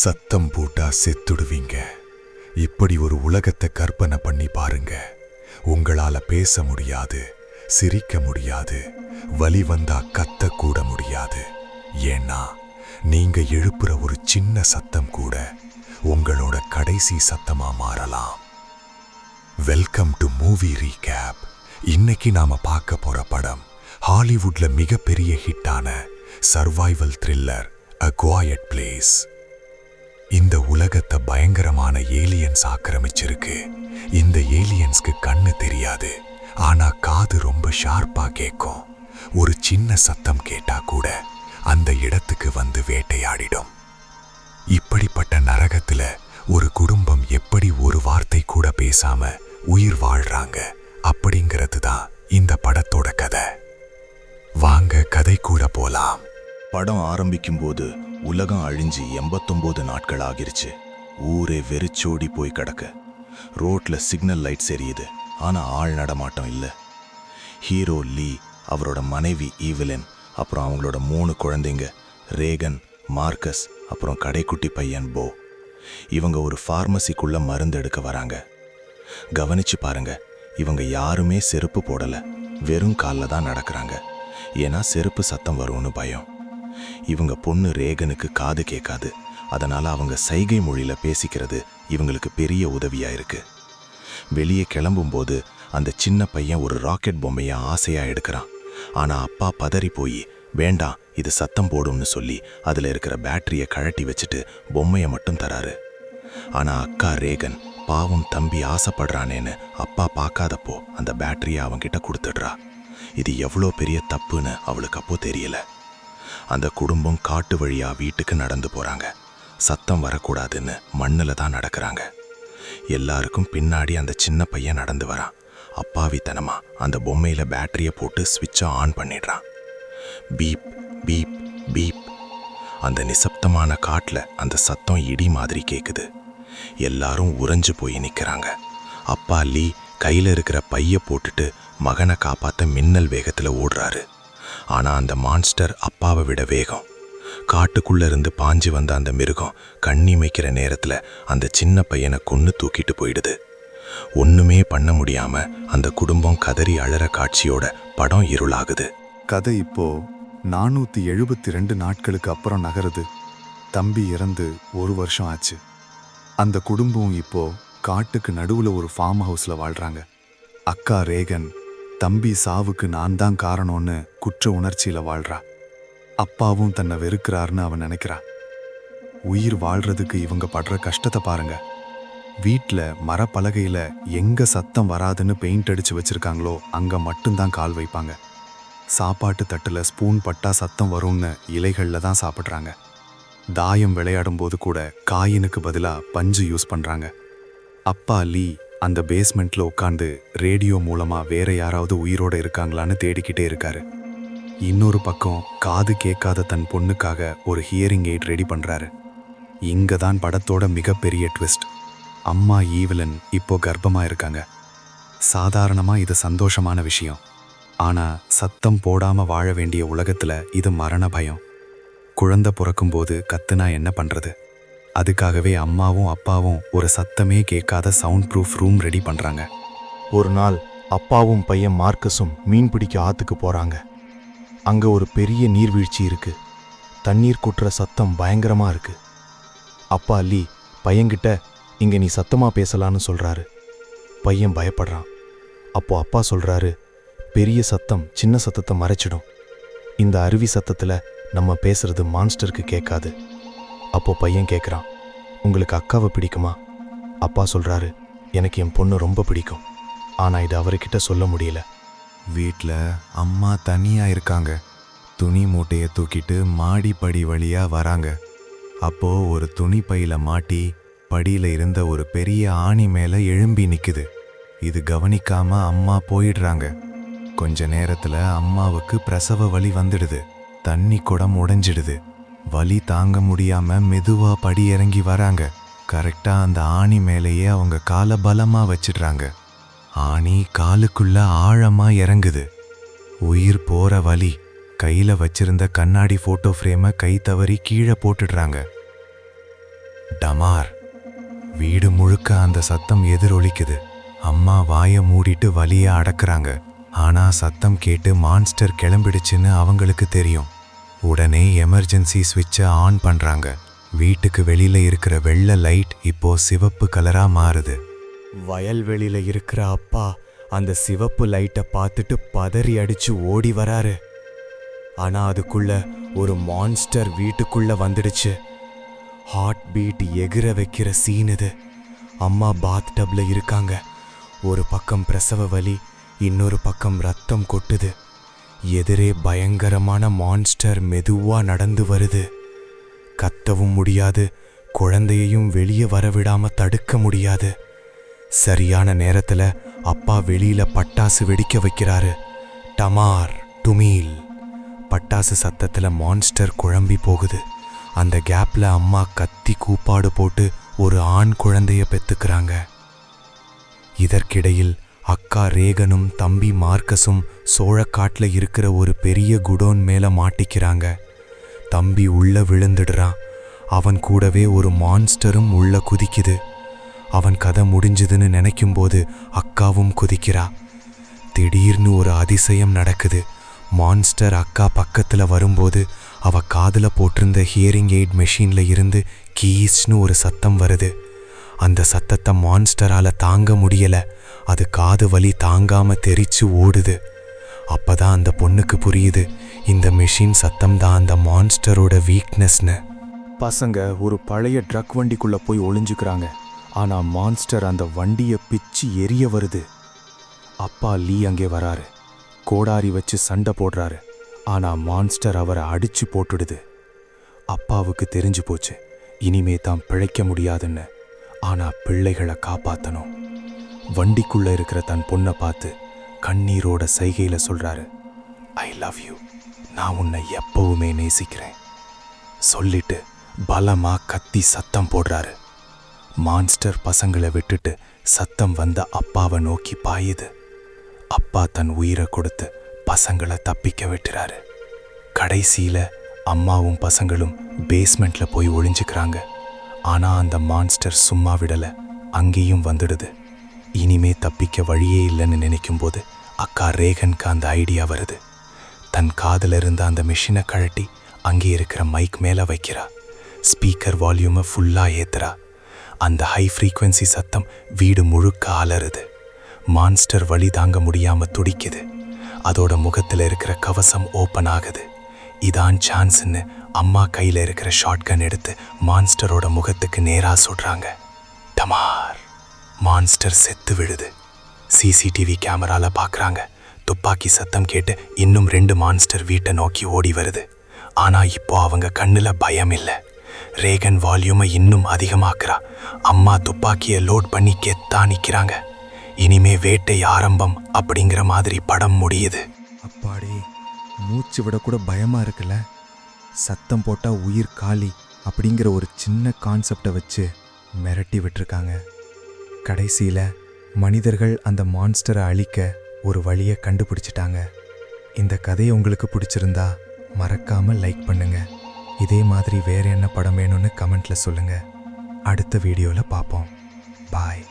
சத்தம் போட்டா செத்துடுவீங்க. இப்படி ஒரு உலகத்தை கற்பனை பண்ணி பாருங்க. உங்களால பேச முடியாது சிரிக்க முடியாது வலி வந்தா கத்த கூட முடியாது. ஏன்னா நீங்க எழுப்புற ஒரு சின்ன சத்தம் கூட உங்களோட கடைசி சத்தமா மாறலாம். வெல்கம் டு மூவி ரீகேப் இன்னைக்கு நாம பார்க்க போற படம் ஹாலிவுட்ல மிகப்பெரிய ஹிட்டான survival thriller a quiet place இந்த உலகத்தை பயங்கரமான ஏலியன்ஸ் ஆக்கிரமிச்சிருக்கு. இந்த ஏலியன்ஸ்க்கு கண்ணு தெரியாது. ஆனா காது ரொம்ப ஷார்ப்பா கேட்கும் ஒரு சின்ன சத்தம் கேட்டா கூட அந்த இடத்துக்கு வந்து வேட்டையாடிடும். இப்படிப்பட்ட நரகத்துல ஒரு குடும்பம் எப்படி ஒரு வார்த்தை கூட பேசாம உயிர் வாழ்றாங்க அப்படிங்கிறது தான் இந்த படத்தோட கதை. வாங்க கதை கூட போலாம். படம் ஆரம்பிக்கும்போது உலகம் அழிஞ்சு எண்பத்தொம்போது நாட்கள் ஆகிருச்சு ஊரே வெறிச்சோடி போய் கிடக்கு. ரோட்ல சிக்னல் லைட்ஸ் எரியுது. ஆனா ஆள் நடமாட்டம் இல்லை. ஹீரோ லீ அவரோட மனைவி ஈவிலன் அப்புறம் அவங்களோட மூணு குழந்தைங்க ரேகன் மார்க்கஸ் அப்புறம் கடைக்குட்டி பையன் போ. இவங்க ஒரு ஃபார்மசிக்குள்ள மருந்து எடுக்க வராங்க. கவனிச்சு பாருங்க இவங்க யாருமே செருப்பு போடல. வெறும் காலில் தான் நடக்கிறாங்க. ஏன்னா செருப்பு சத்தம் வரும்னு பயம். இவங்க பொண்ணு ரேகனுக்கு காது கேட்காது. அதனால அவங்க சைகை மொழியில பேசிக்கிறது இவங்களுக்கு பெரிய உதவியா இருக்கு. வெளியே கிளம்பும்போது அந்த சின்ன பையன் ஒரு ராக்கெட் பொம்மையை ஆசையா எடுக்கிறான். ஆனா அப்பா பதறி போய் வேண்டாம் இது சத்தம் போடும்னு சொல்லி அதுல இருக்கிற பேட்டரியை கழட்டி வச்சுட்டு பொம்மையை மட்டும் தராரு. ஆனா அக்கா ரேகன் பாவம் தம்பி ஆசைப்படுறானேன்னு அப்பா பார்க்காதப்போ அந்த பேட்டரியை அவன்கிட்ட கொடுத்துடுறா. இது எவ்வளோ பெரிய தப்புன்னு அவளுக்கு அப்போ தெரியல. அந்த குடும்பம் காட்டு வழியா வீட்டுக்கு நடந்து போறாங்க. சத்தம் வரக்கூடாதுன்னு மண்ணில் தான் நடக்கிறாங்க. எல்லாருக்கும் பின்னாடி அந்த சின்ன பையன் நடந்து வரான். அப்பாவித்தனமா அந்த பொம்மையில பேட்டரியை போட்டு ஸ்விட்சை ஆன் பண்ணிடுறான். Beep beep beep. அந்த நிசப்தமான காட்டில் அந்த சத்தம் இடி மாதிரி கேட்குது எல்லாரும் உறைஞ்சு போய் நிற்கிறாங்க அப்பா லீ கையில் இருக்கிற பைய போட்டுட்டு மகனை காப்பாற்ற மின்னல் வேகத்தில் ஓடுறாரு. ஆனால் அந்த மான்ஸ்டர் அப்பாவை விட வேகம். காட்டுக்குள்ள இருந்து பாஞ்சு வந்த அந்த மிருகம் கண்ணி வைக்கிற நேரத்துல அந்த சின்ன பையனை கொன்னு தூக்கிட்டு போயிடுது. ஒண்ணுமே பண்ண முடியாம அந்த குடும்பம் கதறி அழற காட்சியோட படம் இருளாகுது. கதை இப்போ நானூத்தி எழுபத்தி ரெண்டு நாட்களுக்கு அப்புறம் நகருது. தம்பி இறந்து ஒரு வருஷம் ஆச்சு. அந்த குடும்பம் இப்போ காட்டுக்கு நடுவுல ஒரு ஃபார்ம் ஹவுஸ்ல வாழ்றாங்க. அக்கா ரேகன் தம்பி சாவுக்கு நான் தான் காரணம்னு குற்ற உணர்ச்சியில வாழ்றா. அப்பாவும் தன்னை வெறுக்கிறாருன்னு அவன் நினைக்கிறா. உயிர் வாழ்றதுக்கு இவங்க படுற கஷ்டத்தை பாருங்க. வீட்டில் மரப்பலகையில் எங்க சத்தம் வராதுன்னு பெயிண்ட் அடிச்சு வச்சிருக்காங்களோ அங்க மட்டும்தான் கால் வைப்பாங்க. சாப்பாட்டு தட்டுல ஸ்பூன் பட்டா சத்தம் வரும்னு இலைகளில் தான் சாப்பிட்றாங்க. தாயம் விளையாடும் போது கூட காயினுக்கு பதிலாக பஞ்சு யூஸ் பண்ணுறாங்க அப்பா லீ அந்த பேஸ்மெண்ட்ல உட்காந்து ரேடியோ மூலமா வேற யாராவது உயிரோட இருக்காங்களான்னு தேடிக்கிட்டே இருக்காரு. இன்னொரு பக்கம் காது கேட்காத தன் பொண்ணுக்காக ஒரு ஹியரிங் எய்ட் ரெடி பண்றாரு. இங்க தான் படத்தோட மிகப்பெரிய ட்விஸ்ட் அம்மா ஈவலன் இப்போ கர்ப்பமாக இருக்காங்க. சாதாரணமாக இது சந்தோஷமான விஷயம். ஆனால் சத்தம் போடாமல் வாழ வேண்டிய உலகத்தில் இது மரண பயம். குழந்தை பிறக்கும்போது கத்துனா என்ன பண்ணுறது அதுக்காகவே அம்மாவும் அப்பாவும் ஒரு சத்தமே கேட்காத சவுண்ட் ப்ரூஃப் ரூம் ரெடி பண்றாங்க. ஒரு நாள் அப்பாவும் பையன் மார்க்கஸும் மீன் பிடிக்க ஆத்துக்கு போறாங்க. அங்க ஒரு பெரிய நீர்வீழ்ச்சி இருக்கு. தண்ணீர் குட்டுற சத்தம் பயங்கரமா இருக்கு. அப்பா லீ பையன்கிட்ட இங்க நீ சத்தமா பேசலான்னு சொல்றாரு. பையன் பயப்படுறான். அப்போ அப்பா சொல்றாரு பெரிய சத்தம் சின்ன சத்தத்தை மறைச்சிடும். இந்த அருவி சத்தத்துல நம்ம பேசுறது மான்ஸ்டருக்கு கேட்காது. அப்போ பையன் கேட்குறான் உங்களுக்கு அக்காவை பிடிக்குமா? அப்பா சொல்கிறாரு எனக்கு என் பொண்ணு ரொம்ப பிடிக்கும். ஆனால் இது அவர்கிட்ட சொல்ல முடியல. வீட்டில் அம்மா தனியாக இருக்காங்க. துணி மூட்டையை தூக்கிட்டு மாடி படி வராங்க. அப்போ ஒரு துணி பையில மாட்டி படியில் இருந்த ஒரு பெரிய ஆணி மேலே எழும்பி நிற்குது இது கவனிக்காம அம்மா போயிடுறாங்க. கொஞ்ச நேரத்தில் அம்மாவுக்கு பிரசவ வலி வந்துடுது. தண்ணி குடம் உடைஞ்சிடுது. வலி தாங்க முடியாம மெதுவா படி இறங்கி வராங்க. கரெக்டா அந்த ஆணி மேலேயே அவங்க காலை பலமா வச்சிடுறாங்க. ஆணி காலுக்குள்ள ஆழமா இறங்குது. உயிர் போற வலி. கையில வச்சிருந்த கண்ணாடி போட்டோ ஃப்ரேமை கை தவறி கீழே போட்டுடுறாங்க. டமார். வீடு முழுக்க அந்த சத்தம் எதிரொலிக்குது. அம்மா வாயை மூடிட்டு வலிய அடக்குறாங்க. ஆனா சத்தம் கேட்டு மான்ஸ்டர் கிளம்பிடுச்சுன்னு அவங்களுக்கு தெரியும். உடனே எமர்ஜென்சி சுவிட்சை ஆன் பண்ணுறாங்க வீட்டுக்கு வெளியில இருக்கிற வெள்ளை லைட் இப்போ சிவப்பு கலரா மாறுது. வயல்வெளியில இருக்கிற அப்பா அந்த சிவப்பு லைட்டை பார்த்துட்டு பதறி அடிச்சு ஓடி வராரு. ஆனா அதுக்குள்ள ஒரு மான்ஸ்டர் வீட்டுக்குள்ள வந்துடுச்சு. ஹார்ட் பீட் எகிற வைக்கிற சீன் இது. அம்மா பாத் டப்ல இருக்காங்க. ஒரு பக்கம் பிரசவ வலி இன்னொரு பக்கம் ரத்தம் கொட்டுது. எதிரே பயங்கரமான மான்ஸ்டர் மெதுவா நடந்து வருது. கத்தவும் முடியாது குழந்தையையும் வெளியே வரவிடாம தடுக்க முடியாது. சரியான நேரத்துல அப்பா வெளியில பட்டாசு வெடிக்க வைக்கிறாரு. டமார் டுமீல். பட்டாசு சத்தத்துல மான்ஸ்டர் குழம்பி போகுது. அந்த கேப்ல அம்மா கத்தி கூப்பாடு போட்டு ஒரு ஆண் குழந்தைய பெத்துக்கிறாங்க. இதற்கிடையில் அக்கா ரேகனும் தம்பி மார்க்கஸும் சோழக்காட்டில் இருக்கிற ஒரு பெரிய குடோன் மேலே மாட்டிக்கிறாங்க. தம்பி உள்ளே விழுந்துடுறான். அவன் கூடவே ஒரு மான்ஸ்டரும் உள்ளே குதிக்குது. அவன் கதை முடிஞ்சதுன்னு நினைக்கும்போது அக்காவும் குதிக்கிறா. திடீர்னு ஒரு அதிசயம் நடக்குது. மான்ஸ்டர் அக்கா பக்கத்தில் வரும்போது அவ காதில் போட்டிருந்த ஹியரிங் எய்ட் மெஷினில் இருந்து கீஸ்னு ஒரு சத்தம் வருது. அந்த சத்தத்தை மான்ஸ்டரால் தாங்க முடியலை. அது காது வலி தாங்காம தெரிச்சு ஓடுது. அப்பதான் அந்த பொண்ணுக்கு புரியுது இந்த மெஷின் சத்தம் தான் அந்த மான்ஸ்டரோட வீக்னஸ்னு பசங்க ஒரு பழைய ட்ரக் வண்டிக்குள்ள போய் ஒளிஞ்சுக்கிறாங்க. ஆனா மான்ஸ்டர் அந்த வண்டியை பிச்சு எரிய வருது. அப்பா லீ அங்கே வராரு. கோடாரி வச்சு சண்டை போடுறாரு. ஆனா மான்ஸ்டர் அவரை அடிச்சு போட்டுடுது. அப்பாவுக்கு தெரிஞ்சு போச்சு இனிமே தான் பிழைக்க முடியாதுன்னு. ஆனா பிள்ளைகளை காப்பாத்தணும். வண்டிக்குள்ள இருக்கிற தன் பொண்ணை பார்த்து கண்ணீரோட சைகையில சொல்றாரு ஐ லவ் யூ நான் உன்னை எப்பவுமே நேசிக்கிறேன். சொல்லிட்டு பலமா கத்தி சத்தம் போடுறாரு. மான்ஸ்டர் பசங்களை விட்டுட்டு சத்தம் வந்த அப்பாவை நோக்கி பாயுது. அப்பா தன் உயிரை கொடுத்து பசங்களை தப்பிக்க விட்டுறாரு. கடைசியில அம்மாவும் பசங்களும் பேஸ்மெண்ட்ல போய் ஒளிஞ்சுக்கிறாங்க. ஆனா அந்த மான்ஸ்டர் சும்மா விடல அங்கேயும் வந்துடுது. இனிமே தப்பிக்க வழியே இல்லைன்னு நினைக்கும்போது அக்கா ரேகனுக்கு அந்த ஐடியா வருது. தன் காதுல இருந்த அந்த மிஷினை கழட்டி அங்கே இருக்கிற மைக் மேல வைக்கிறா. ஸ்பீக்கர் வால்யூமை ஃபுல்லா ஏத்துறா. அந்த ஹை ஃப்ரீக்குவென்சி சத்தம் வீடு முழுக்க அலறுது. மான்ஸ்டர் வழி தாங்க முடியாம துடிக்குது. அதோட முகத்துல இருக்கிற கவசம் ஓப்பன் ஆகுது. இதான் சான்ஸ்னு அம்மா கையில இருக்கிற ஷாட்கன் எடுத்து மான்ஸ்டரோட முகத்துக்கு நேரா சுடுறாங்க டமார்! மான்ஸ்டர் செத்து விழுது. சிசிடிவி கேமரால பார்க்குறாங்க துப்பாக்கி சத்தம் கேட்டு இன்னும் ரெண்டு மான்ஸ்டர் வீட்டை நோக்கி ஓடி வருது. ஆனா இப்போ அவங்க கண்ணுல பயம் இல்லை. ரேகன் வால்யூமை இன்னும் அதிகமாக்குறா. அம்மா துப்பாக்கியை லோட் பண்ணி கெத்தா நிற்கிறாங்க இனிமே வேட்டை ஆரம்பம் அப்படிங்கிற மாதிரி படம் முடியுது. அப்பாடி மூச்சு விடக்கூட பயமா இருக்குல்ல? சத்தம் போட்டா உயிர் காலி அப்படிங்கிற ஒரு சின்ன கான்செப்டை வச்சு மிரட்டி விட்டுருக்காங்க. கடைசியில் மனிதர்கள் அந்த மான்ஸ்டரை அழிக்க ஒரு வழியை கண்டுபிடிச்சிட்டாங்க. இந்த கதையை உங்களுக்கு பிடிச்சிருந்தா மறக்காமல் லைக் பண்ணுங்க. இதே மாதிரி வேற என்ன படம் வேணும்னு கமெண்ட்ல சொல்லுங்க. அடுத்த வீடியோவில் பார்ப்போம் பாய்